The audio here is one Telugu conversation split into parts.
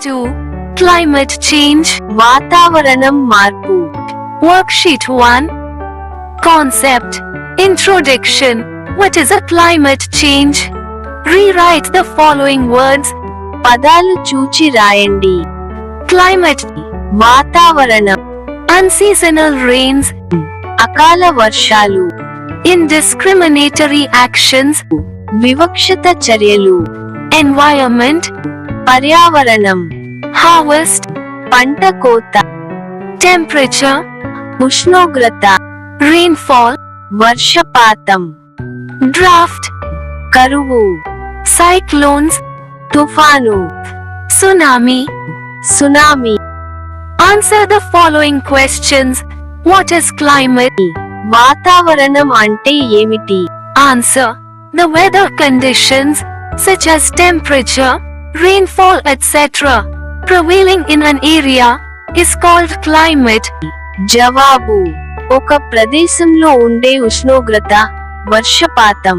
2 Climate Change వాతావరణం మార్పు Worksheet 1 Concept Introduction What is a climate change? Rewrite the following words పదాలు చూచి రాయండి Climate వాతావరణం Unseasonal rains అకాల వర్షాలు Indiscriminatory actions వివక్షత చర్యలు Environment పర్యావరణం హార్వెస్ట్ పంట కోత. టెంపరేచర్ ఉష్ణోగ్రత రెయిన్ఫాల్ వర్షపాతం. డ్రాఫ్ట్ కరువు సైక్లోన్స్ తుఫాను. Tsunami tsunami. Answer the following questions what is climate వాతావరణం అంటే ఏమిటి? Answer the weather conditions such temperature rainfall etcetera prevailing in an area, is called climate. జవాబు ఒక ప్రదేశంలో ఉండే ఉష్ణోగ్రత వర్షపాతం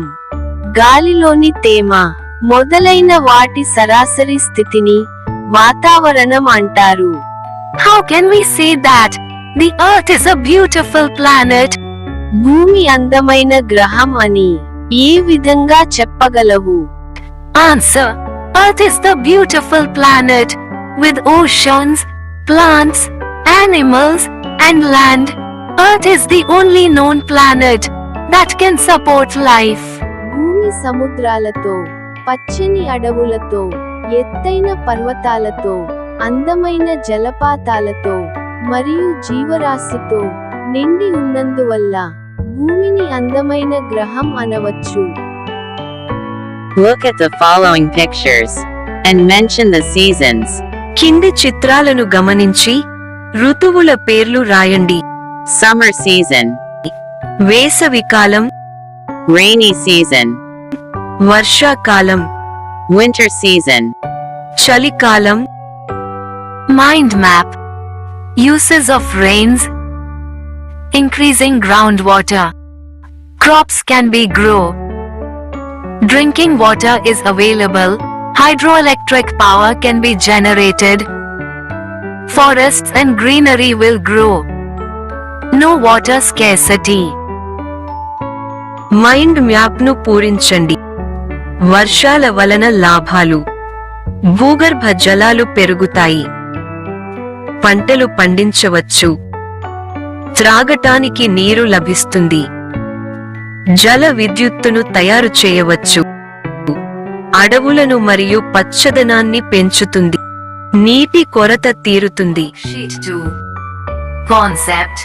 గాలిలోని తేమ మొదలైన వాటి సరాసరి స్థితిని వాతావరణం అంటారు How can we say that the Earth is a beautiful planet? భూమి అందమైన గ్రహం అని ఏ విధంగా చెప్పగలవు Answer Earth is the beautiful planet with oceans, plants, animals, and land. Earth is the only known planet that can support life. భూమి సముద్రాలతో పచ్చని అడవులతో ఎత్తైన పర్వతాలతో అందమైన జలపాతాలతో మరియు జీవరాశితో నిండి ఉన్నందువల్ల భూమిని అందమైన గ్రహం అనవచ్చు Look at the following pictures and mention the seasons. కింది చిత్రాలను గమనించి ఋతువుల పేర్లు రాయండి. Summer season, వేసవికాలం rainy season, వర్షాకాలం. Winter season, చలికాలం. Mind map uses of rains increasing ground water crops can be grow drinking water is available Hydroelectric power can be generated. forests and greenery will grow. No water scarcity. Mind మ్యాప్ను పూరించండి వర్షాల వలన లాభాలు భూగర్భ జలాలు పెరుగుతాయి పంటలు పండించవచ్చు త్రాగటానికి నీరు లభిస్తుంది జల విద్యుత్తును తయారు చేయవచ్చు అడవులను మరియు పచ్చదనాన్ని పెంచుతుంది. నీటి కొరత తీరుతుంది. Sheet 2. Concept.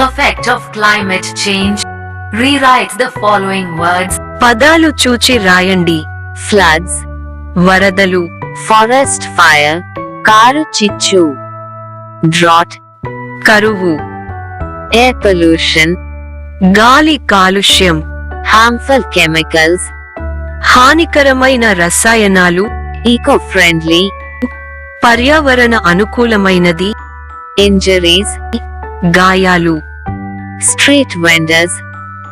Effect of climate change. Rewrite the following words. పదాలు చూచి రాయండి. ఫ్లడ్స్ వరదలు. ఫారెస్ట్ ఫైర్ కారు చిచ్చు. డ్రాట్ కరువు. ఎయిర్ పొల్యూషన్ గాలి కాలుష్యం. హార్మ్ఫుల్ కెమికల్స్ హానికరమైన రసాయనాలు ఈకో ఫ్రెండ్లీ పర్యావరణ అనుకూలమైనది ఇంజరీస్ గాయాలు స్ట్రీట్ వెండర్స్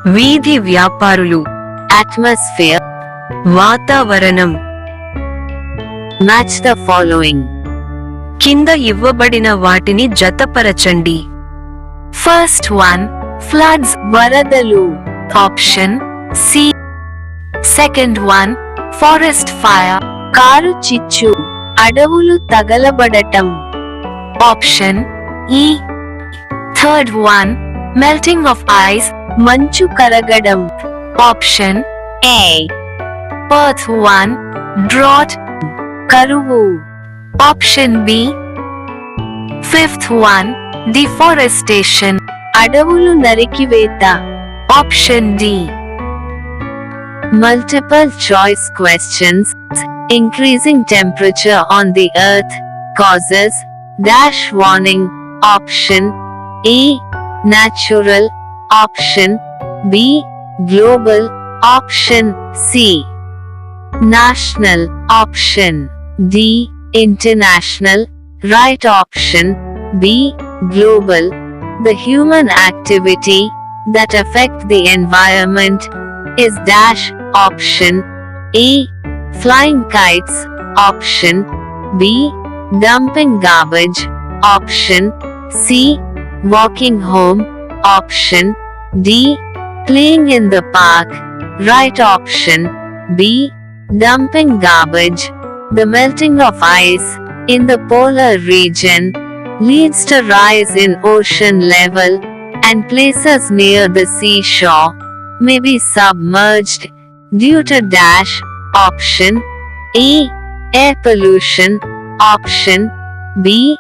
వీధి వ్యాపారులు అట్మాస్ఫియర్ వాతావరణం. మ్యాచ్ ద ఫాలోయింగ్ కింద ఇవ్వబడిన వాటిని జతపరచండి. ఫస్ట్ వన్ ఫ్లడ్స్ వరదలు. Option C second one forest fire car చిచ్చు అడవులు తగలబడటం. Option E third one melting of ice మంచు కరగడం. Option A fourth one drought కరువు. Option B fifth one deforestation అడవులు నరికివేత. Option D multiple choice questions increasing temperature on the earth causes dash warning option A natural option B global option C national option D international right option B global the human activity that affect the environment is dash option A flying kites option B dumping garbage. Option C. Walking home. Option D. Playing in the park. Right option B. Dumping garbage. The melting of ice in the polar region leads to rise in ocean level and places near the seashore may be submerged due to dash option A air pollution option B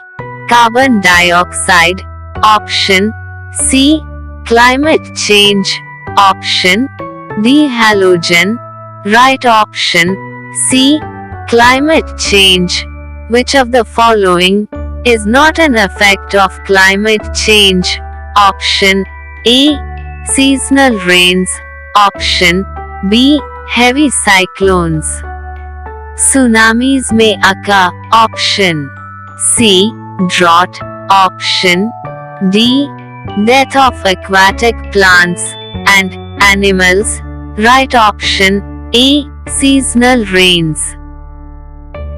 carbon dioxide option C climate change option D halogen right option C climate change. Which of the following is not an effect of climate change? Option A seasonal rains. Option B heavy cyclones Tsunamis may occur. Option C. Drought. Option D. Death of aquatic plants and animals. Right option A. Seasonal rains.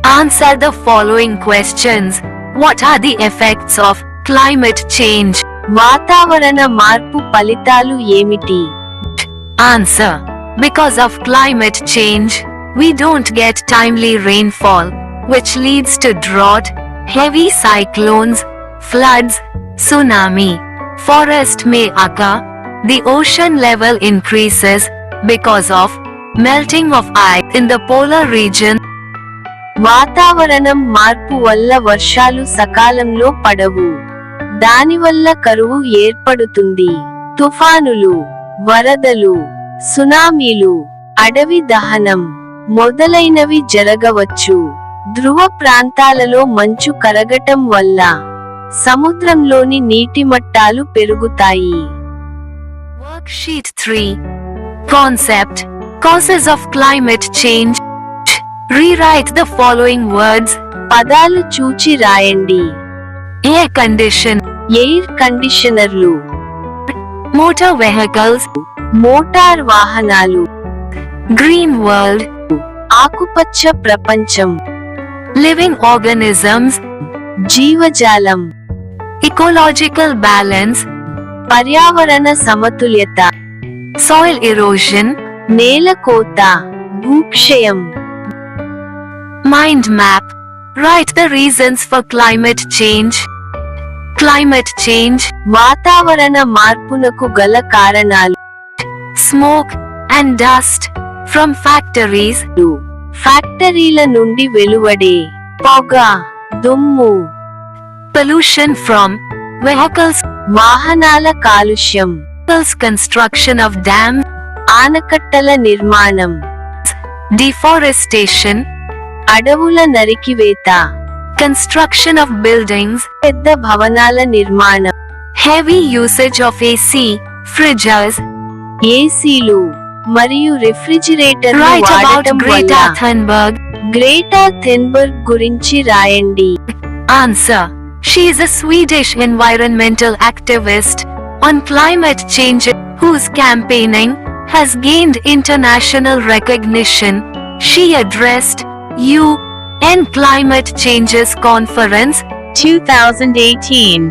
Answer the following questions. What are the effects of climate change? వాతావరణ మార్పు ఫలితాలు ఏమిటి Answer. Because of climate change, we don't get timely rainfall, which leads to drought, heavy cyclones, floods, tsunami. Forest may occur. The ocean level increases because of melting of ice in the polar region. వాతావరణం మార్పు వల్ల వర్షాలు సకాలంలో పడవు దానివల్ల కరువు ఏర్పడుతుంది తుఫానులు వరదలు సునామీలు అడవి దహనం మొదలైనవి జరగవచ్చు. ధ్రువ ప్రాంతాలలో మంచు కరగటం వల్ల సముద్రంలోని నీటి మట్టాలు పెరుగుతాయి. Concept causes of climate change rewrite the following words పదాలు చూచి రాయండి. ఎయిర్ కండిషన్ ఎయిర్ కండిషనర్లు మోటార్ వెహికల్స్ మోటార్ వాహనాలు. గ్రీన్ వరల్డ్ ఆకుపచ్చ ప్రపంచం. లివింగ్ ఆర్గనిజమ్స్ జీవజాలం. ఇకోలాజికల్ బ్యాలెన్స్ పర్యావరణ సమతుల్యత. సాయిల్ ఇరోషన్ నేల కోత భూక్షయం. Mind map write the reasons for climate change climate change వాతావరణ మార్పునకు గల కారణాలు. Smoke and dust from factories, ఫ్యాక్టరీల నుండి వెలువడే పొగ దుమ్ము pollution from vehicles, వాహనాల కాలుష్యం construction of dams, ఆనకట్టల నిర్మాణం deforestation, అడవుల నరికివేత construction of buildings, పెద్ద భవనాల నిర్మాణం heavy usage of AC, fridges. ఏసీలు మరియు రిఫ్రిజిరేటర్లు Write about వాడటం Greta వల్ల Thunberg. గ్రేటా థెన్బర్గ్ గురించి రాయండి Answer. She is a Swedish environmental activist on climate change whose campaigning has gained international recognition. She addressed UN Climate Changes Conference 2018.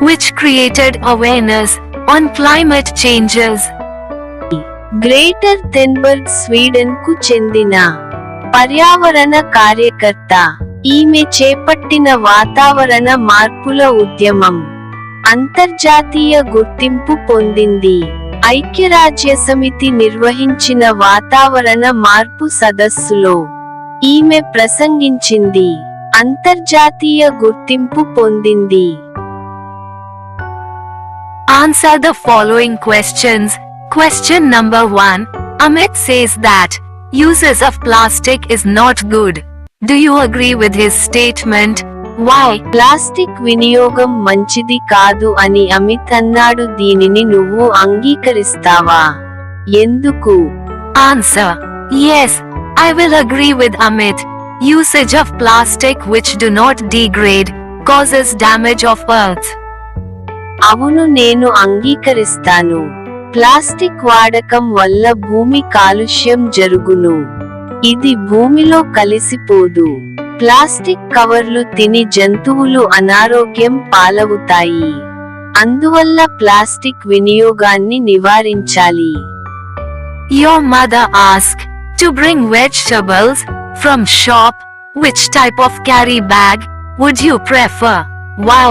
which created awareness on climate changes. Greta Thunberg స్వీడన్కు చెందిన పర్యావరణ కార్యకర్త. ఈమె చేపట్టిన వాతావరణ మార్పుల ఉద్యమం అంతర్జాతీయ గుర్తింపు పొందింది. ఐక్యరాజ్య సమితి నిర్వహించిన వాతావరణ మార్పు సదస్సులో ఈమె ప్రసంగించింది. అంతర్జాతీయ గుర్తింపు పొందింది. Answer the following questions Question number 1. Amit says that uses of plastic is not good. Do you agree with his statement? Why? Plastic వినియోగం మంచిది కాదు అని అమిత్ అన్నాడు దీనిని నువ్వు అంగీకరిస్తావా ఎందుకు Answer. Yes, I will agree with Amit. Usage of plastic which do not degrade causes damage of earth. అవును నేను అంగీకరిస్తాను ప్లాస్టిక్ వాడకం వల్ల భూమి కాలుష్యం జరుగును ఇది భూమిలో కలిసిపోదు ప్లాస్టిక్ కవర్లు తిని జంతువులు అనారోగ్యం పాలవుతాయి అందువల్ల ప్లాస్టిక్ వినియోగాన్ని నివారించాలి Your mother asked to bring vegetables from shop. Which type of carry bag would you prefer? Why?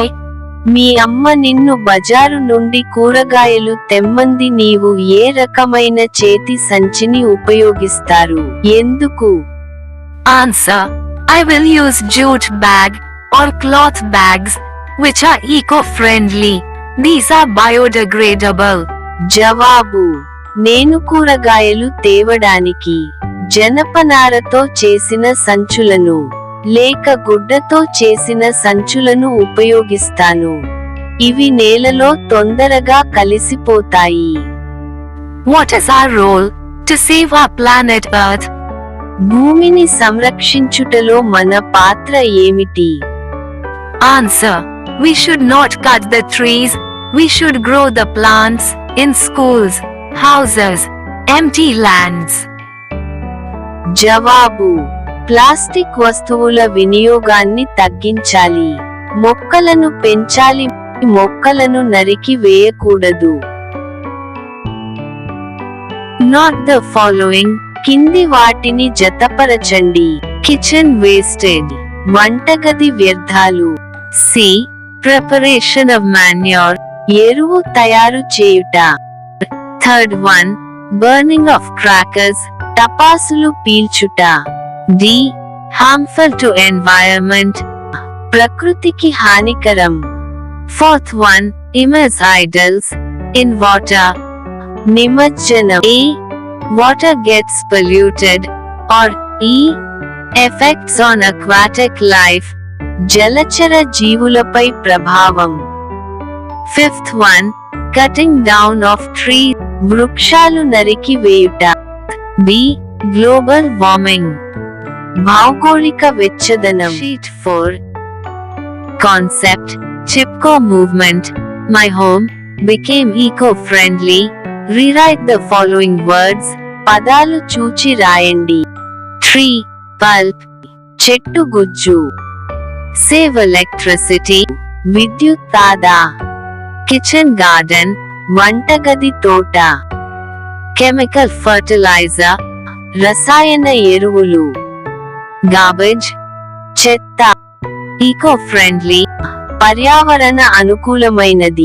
మీ అమ్మ నిన్ను బజారు నుండి కూరగాయలు తెమ్మంది నీవు ఏ రకమైన చేతి సంచిని ఉపయోగిస్తారు? ఎందుకు? Answer I will use jute bag or cloth bags which are eco friendly these are biodegradable జవాబు నేను కూరగాయలు తేవడానికి జనపనారతో చేసిన సంచులను. లేక గుడ్డతో చేసిన సంచులను ఉపయోగిస్తాను. ఇవి నేలలో తొందరగా కలిసిపోతాయి. What is our role to save a planet earth భూమిని సంరక్షించుటలో మన పాత్ర ఏమిటి? Answer we should not cut the trees we should grow the plants in schools houses empty lands జవాబు. ప్లాస్టిక్ వస్తువుల వినియోగాన్ని తగ్గించాలి. మొక్కలను పెంచాలి. మొక్కలను నరికి వేయకూడదు. నాట్ ద ఫాలోయింగ్ కింది వాటిని జతపరచండి. కిచెన్ వేస్టెడ్ వంటగది వ్యర్థాలు. సి ప్రిపరేషన్ ఆఫ్ మాన్యూర్ ఎరువు తయారు చేయుట. Third one burning of crackers టపాసులు పీల్చుట. డి హార్మ్ఫుల్ టు ఎన్వైరన్మెంట్ ప్రకృతికి హానికరం fourth one immerse idols in water నిమజ్జనం A water gets polluted or ఈ ఎఫెక్ట్స్ ఆన్ అక్వాటిక్ లైఫ్ జలచర జీవులపై ప్రభావం fifth one cutting down of tree వృక్షాలు నరికి వేయుట బి గ్లోబల్ వార్మింగ్ భౌగోళిక వెచ్చదనం. Sheet four concept Chipko movement my home became eco friendly rewrite the following words పదాలు చూచి రాయండి. ట్రీ పల్ప్ చెట్టు గుజ్జు. సేవ్ ఎలక్ట్రిసిటీ విద్యుత్ ఆదా కిచెన్ గార్డెన్ వంటగది తోట. కెమికల్ ఫర్టిలైజర్ రసాయన ఎరువులు. గాబేజ్ చెత్త ఈకో ఫ్రెండ్లీ పర్యావరణ అనుకూలమైనది.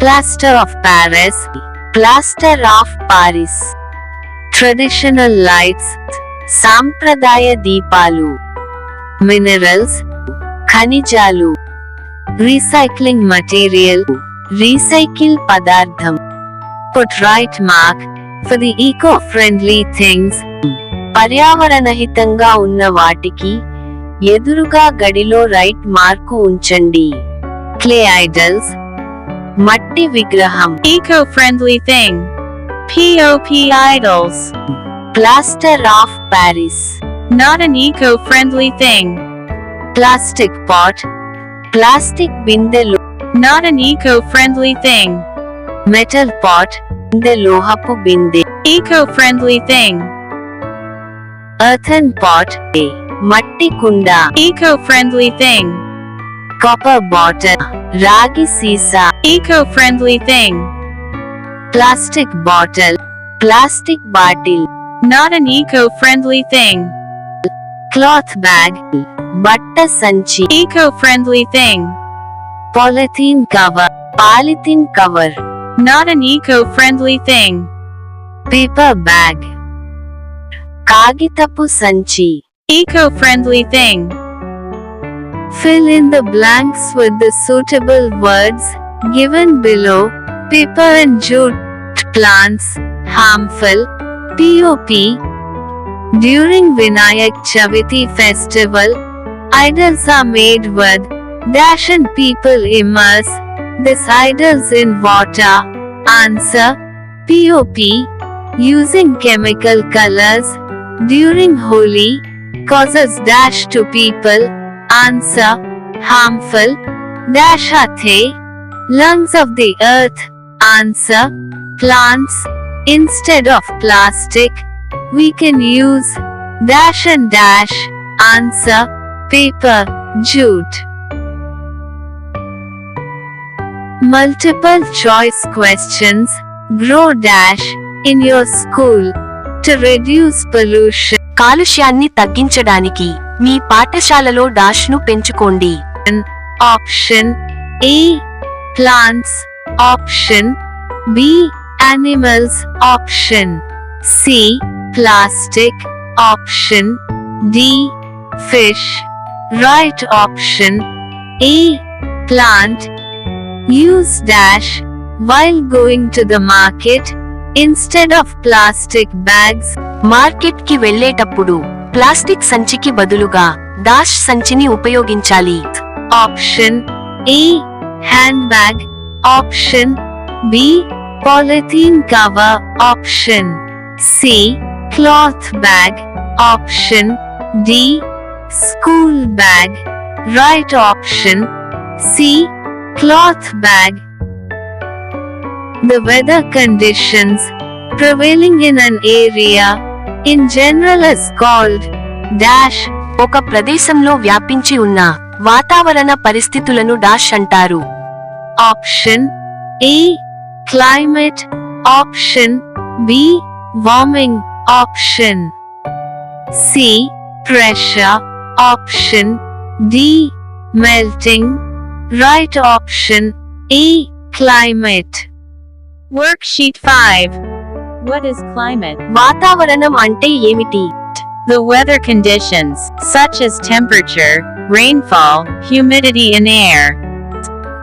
Plaster of Paris plaster of Paris traditional lights సాంప్రదాయ దీపాలు. మినరల్స్ ఖనిజాలు. రీసైక్లింగ్ మటీరియల్ రీసైకిల్ పదార్థం. Put right mark for the eco friendly things పర్యావరణహితంగా ఉన్న వాటికి ఎదురుగా గడిలో రైట్ మార్కు ఉంచండి. Clay idols. మట్టి విగ్రహం. Eco friendly thing POP idols plaster of Paris not an eco friendly thing plastic pot plastic బిందెలు not an eco friendly thing metal pot బిందె లోహపు బిందె eco friendly thing earthen pot, a matti kunda, eco-friendly thing, copper bottle, ragi sisa, eco-friendly thing, plastic bottle, plastic bottle, not an eco-friendly thing, cloth bag, batta sanchi, eco-friendly thing, polythene cover, polythene cover, not an eco-friendly thing, paper bag, కాగితపు సంచి Eco-friendly thing. Fill in the blanks with the suitable words given below. Paper and jute plants harmful. POP During Vinayak Chaviti festival, idols are made with dash and people immerse these idols in water. Answer POP Using chemical colors during Holi causes dash to people. Answer harmful. Dash are they lungs of the earth. Answer plants. Instead of plastic, we can use dash and dash. Answer paper, jute. Multiple choice questions, grow dash, in your school, reduce pollution కాలుష్యాన్ని తగ్గించడానికి మీ పాఠశాలలో డాష్ను పెంచుకోండి option A plants option B animals option C plastic option D fish right option A plant use dash while going to the market instead of plastic bags. మార్కెట్కి వెళ్ళేటప్పుడు ప్లాస్టిక్ సంచికి బదులుగా డాష్ సంచిని ఉపయోగించాలి Option A, handbag. Option B, polythene cover. Option C, cloth bag. Option D, school bag. Right option C, cloth bag. The weather conditions prevailing in an area in general is called dash ఒక ప్రదేశంలో వ్యాపించి ఉన్న వాతావరణ పరిస్థితులను డాష్ అంటారు Option A climate Option B warming Option C pressure Option D melting Right option A climate Worksheet 5 What is climate? వాతావరణం అంటే ఏమిటి The weather conditions, such as temperature, rainfall, humidity in air,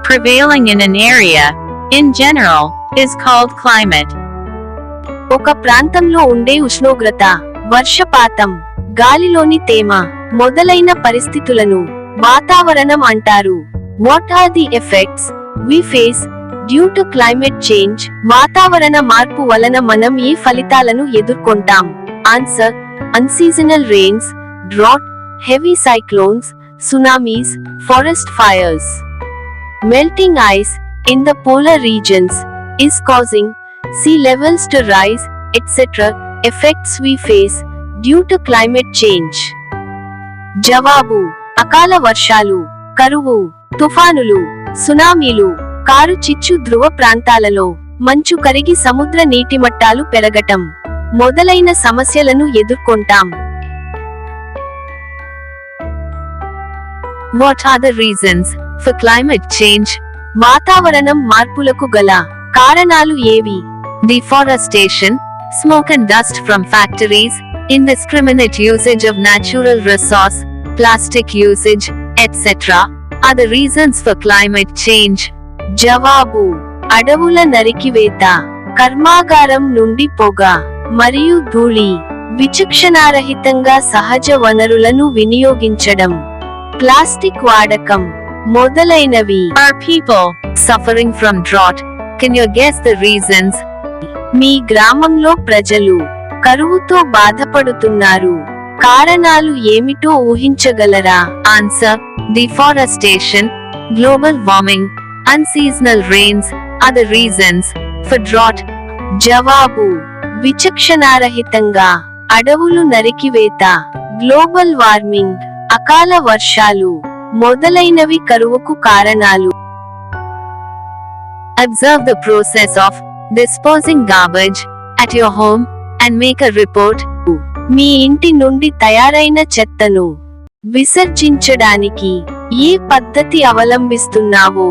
prevailing in an area, in general, is called climate. ఒక ప్రాంతంలో ఉండే ఉష్ణోగ్రత వర్షపాతం గాలిలోని తేమ మొదలైన పరిస్థితులను వాతావరణం అంటారు what are the effects we face due to climate change వాతావరణ మార్పు వలన మనం ఏ ఫలితాలను ఎదుర్కొంటాం? Answer unseasonal rains drought heavy cyclones tsunamis forest fires melting ice in the polar regions is causing sea levels to rise etcetera effects we face due to climate change జవాబు అకాల వర్షాలు కరువు తుఫానులు సునామీలు కారు చిచ్చు ధ్రువ ప్రాంతాలలో మంచు కరిగి సముద్ర నీటి మట్టాలు పెరగటం మొదలైన సమస్యలను ఎదుర్కొంటాం. What are the reasons for climate change వాతావరణం మార్పులకు గల కారణాలు ఏవి? Deforestation smoke and dust from factories indiscriminate usage of natural resource plastic usage etcetera are the reasons for climate change జవాబు. అడవుల నరికివేత. కర్మాగారం నుండి పొగ మరియు ధూళి. విచక్షణారహితంగా సహజ వనరులను వినియోగించడం. ప్లాస్టిక్ వాడకం మొదలైనవి. Are people suffering from drought? Can you guess the reasons? మీ గ్రామంలో ప్రజలు కరువుతో బాధపడుతున్నారు. కారణాలు ఏమిటో ఊహించగలరా? Answer. Deforestation, global warming, unseasonal rains other reasons for drought జవాబు విచక్షణారహితంగా అడవులు నరికివేత గ్లోబల్ వార్మింగ్ అకాల వర్షాలు మొదలైనవి కరువుకు కారణాలు observe the process of disposing garbage at your home and make a report మీ ఇంటి నుండి తయారైన చెత్తను విసర్జించడానికి ఏ పద్ధతి అవలంబిస్తున్నావో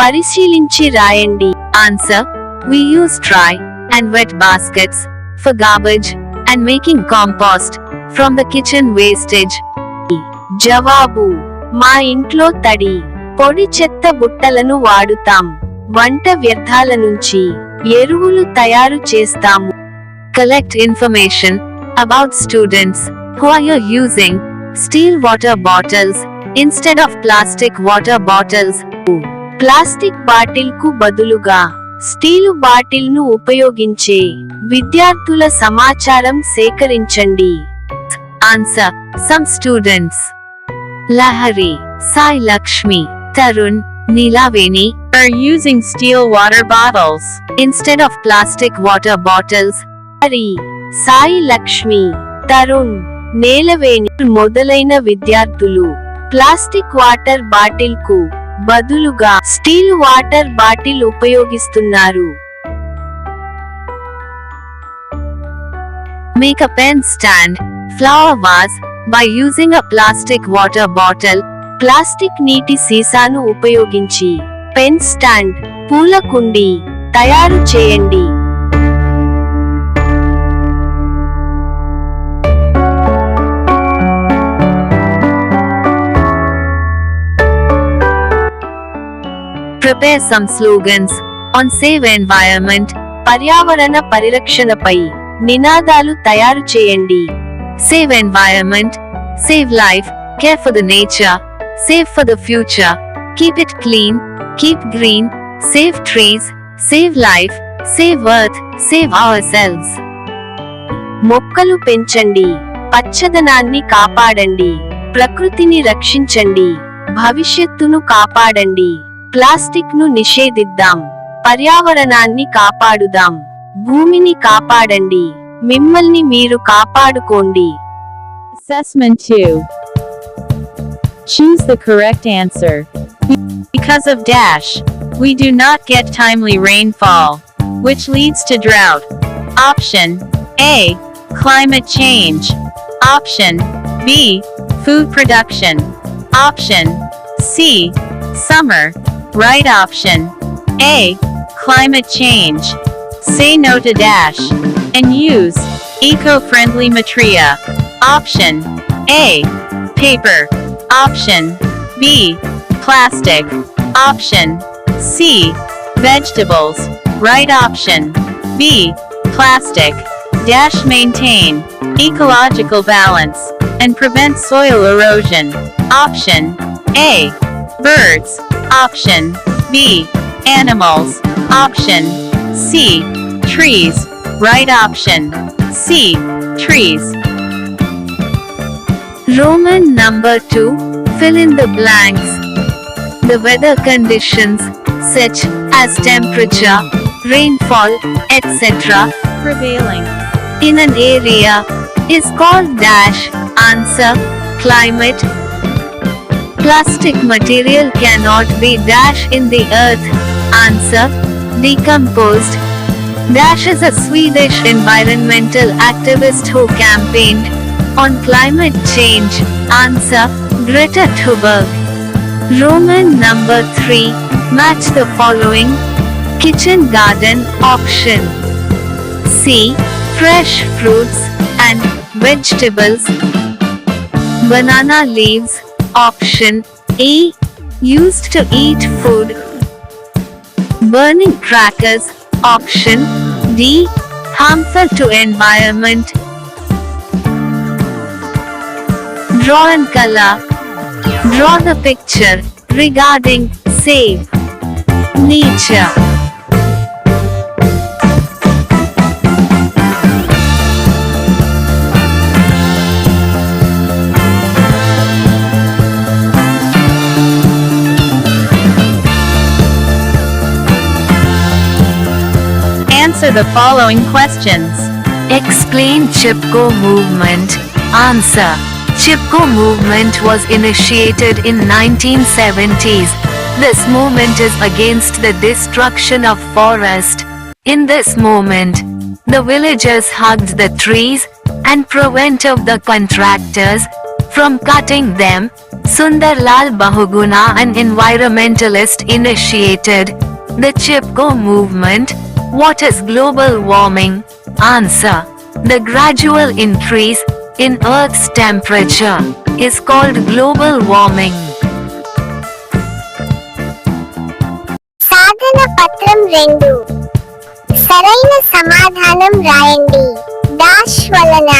పరిశీలించి రాయండి. Answer we use dry and wet baskets for garbage and making compost from the kitchen wastage జవాబు మా ఇంట్లో తడి. పొడి చెత్త బుట్టలను వాడుతాం. వంట వ్యర్థాల నుంచి ఎరువులు తయారు చేస్తాము. Collect information about students who are you using steel water bottles instead of plastic water bottles plastic బాటిల్కు బదులుగా స్టీలు బాటిల్ను ఉపయోగించే విద్యార్థుల సమాచారం సేకరించండి. Answer some students Lahari Sai Lakshmi Tarun Neelaveni are using steel water bottles instead of plastic water bottles Hari Sai Lakshmi Tarun Nelaveni మొదలైన విద్యార్థులు ప్లాస్టిక్ వాటర్ బాటిల్కు బదులుగా స్టీల్ వాటర్ బాటిల్ ఉపయోగిస్తున్నారు Make a pen stand, flower vase, by using a plastic water bottle. Plastic నీటి సీసాను ఉపయోగించి పెన్ స్టాండ్ పూల కుండీ తయారు చేయండి prepare some slogans on save environment పర్యావరణ పరిరక్షణపై నినాదాలు తయారు చేయండి save environment save life care for the nature save for the future keep it clean keep green save trees save life save worth save our cells మొక్కలు పెంచండి పచ్చదనాన్ని కాపాడండి ప్రకృతిని రక్షించండి భవిష్యత్తును కాపాడండి ప్లాస్టిక్ను నిషేధిద్దాం పర్యావరణాన్ని కాపాడుదాం భూమిని కాపాడండి మిమ్మల్ని మీరు కాపాడుకోండి Assessment 2. Choose the correct answer. Because of dash, we do not get timely rainfall, which leads to drought. Option A. Climate change. Option B. Food production. Option C. Summer. Right option A. Climate change. Say no to dash and use eco-friendly materia. Option A. Paper. Option B. Plastic. Option C. Vegetables. Right option B. Plastic. Dash maintain ecological balance and prevent soil erosion. Option A. Birds. Option B. Animals. Option C. Trees. Right option C. Trees. Roman number 2. Fill in the blanks. The weather conditions, such as temperature, rainfall, etc., prevailing in an area is called dash. Answer Climate. Plastic material cannot be dash in the earth. Answer Decomposed. Dash is a Swedish environmental activist who campaigned on climate change. Answer Greta Thunberg. Roman number 3. Match the following kitchen garden option. C. Fresh fruits and vegetables. Banana leaves option A. Used to eat food. Burning crackers option D. Harmful to environment. Draw and color. Draw the picture regarding save nature. Answer the following questions. Explain Chipko movement. Answer. Chipko movement was initiated in 1970s. This movement is against the destruction of forest. In this movement, the villagers hugged the trees and prevented the contractors from cutting them. Sundarlal Bahuguna, an environmentalist, initiated the Chipko movement. What is global warming? Answer. The gradual increase in Earth's temperature is called global warming. సాధన పత్రం రెండు సరైన సమాధానం రాయండి డాష్ వలన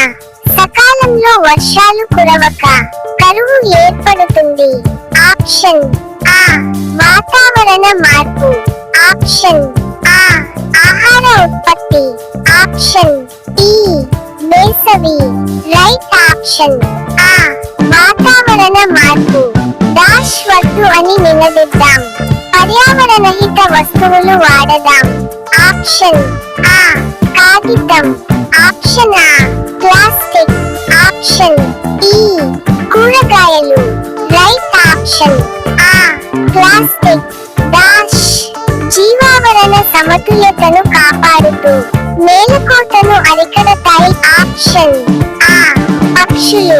సకాలంలో వర్షాలు కురవక కరువు ఏర్పడుతుంది ఆప్షన్ ఆ వాతావరణ మార్పు ఆప్షన్ ఆ ఆహార ఉత్పత్తి ఆప్షన్ ఈ వేసవి రైట్ ఆప్షన్ ఆ వాతావరణ మార్పు డాష్ వద్దు అని నినదిద్దాం పర్యావరణ హిత వస్తువులు వాడదాం. ఆప్షన్ ఆ కాగితం option A plastic option E కూరగాయలు right option A plastic dash జీవావరణ సమతుల్యతను కాపాడుతూ మేలుకోటను అరికడతాయి ఆప్షన్. ఆ పక్షులు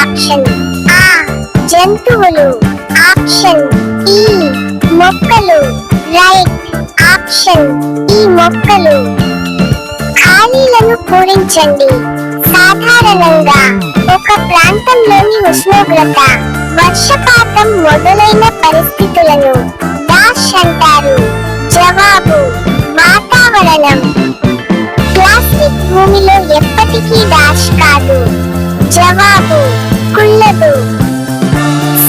ఆప్షన్. ఆ జంతువులు ఆప్షన్. ఈ మొక్కలు రైట్. ఆప్షన్. ఈ మొక్కలు. ఖాళీలను పూరించండి. సాధారణంగా ఒక ప్రాంతంలోని ఉష్ణోగ్రత వర్షపాతం మొదలైన పరిస్థితులను దాష్ అంటారు. జవాబు వాతావరణం. ప్లాస్టిక్ భూమిలో ఎప్పటికీ డాష్ కాదు. జవాబు కుళ్ళదు.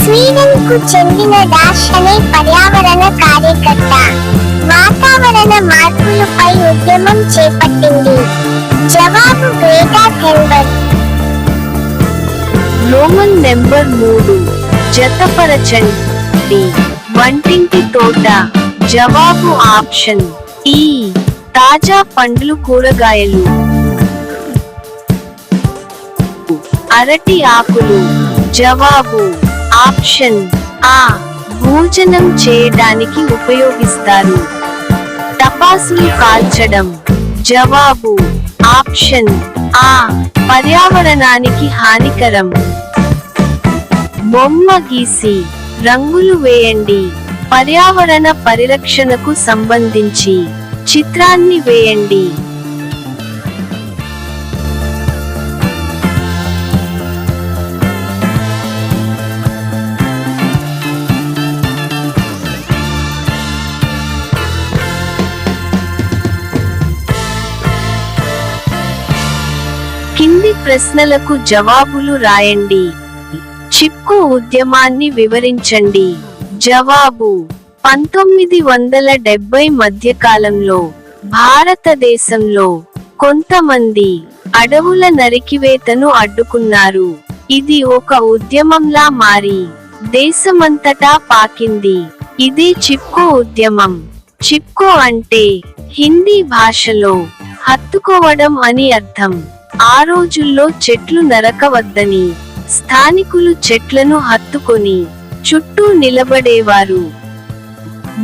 స్వీడన్కు చెందిన డాష్ అనే పర్యావరణ కార్యకర్త వాతావరణ మార్పులపై ఉద్యమం చేపట్టింది. జవాబు గ్రేటా థెన్బర్గ్ రోమన్ నెంబర్ మూడు జతపరచండి. వంటింటి తోట. జవాబు ఆప్షన్ ఈ. తాజా పండ్లు కూరగాయలు. అరటి ఆకులు. జవాబు ఆప్షన్ ఆ. భోజనం చేయడానికి ఉపయోగిస్తారు. టపాసులు కాల్చడం. జవాబు ఆప్షన్ ఆ. పర్యావరణానికి హానికరం. బొమ్మ గీసి రంగులు వేయండి. పర్యావరణ పరిరక్షణకు సంబంధించి చిత్రాన్ని వేయండి. కింది ప్రశ్నలకు జవాబులు రాయండి. చిక్కు ఉద్యమాన్ని వివరించండి. జవాబు. పంతొమ్మిది వందల డెబ్బై మధ్య కాలంలో భారతదేశంలో కొంతమంది అడవుల నరికివేతను అడ్డుకున్నారు. ఇది ఒక ఉద్యమంలా మారి దేశమంతటా పాకింది. ఇది చిప్కో ఉద్యమం. చిప్కో అంటే హిందీ భాషలో హత్తుకోవడం అని అర్థం. ఆ రోజుల్లో చెట్లు నరకవద్దని స్థానికులు చెట్లను హత్తుకొని చుట్టూ నిలబడేవారు.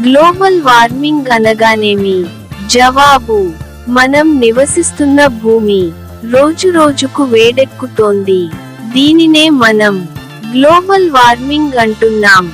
గ్లోబల్ వార్మింగ్ అనగానేమి? జవాబు మనం నివసిస్తున్న భూమి రోజు రోజుకు వేడెక్కుతోంది. దీనినే మనం గ్లోబల్ వార్మింగ్ అంటున్నాం.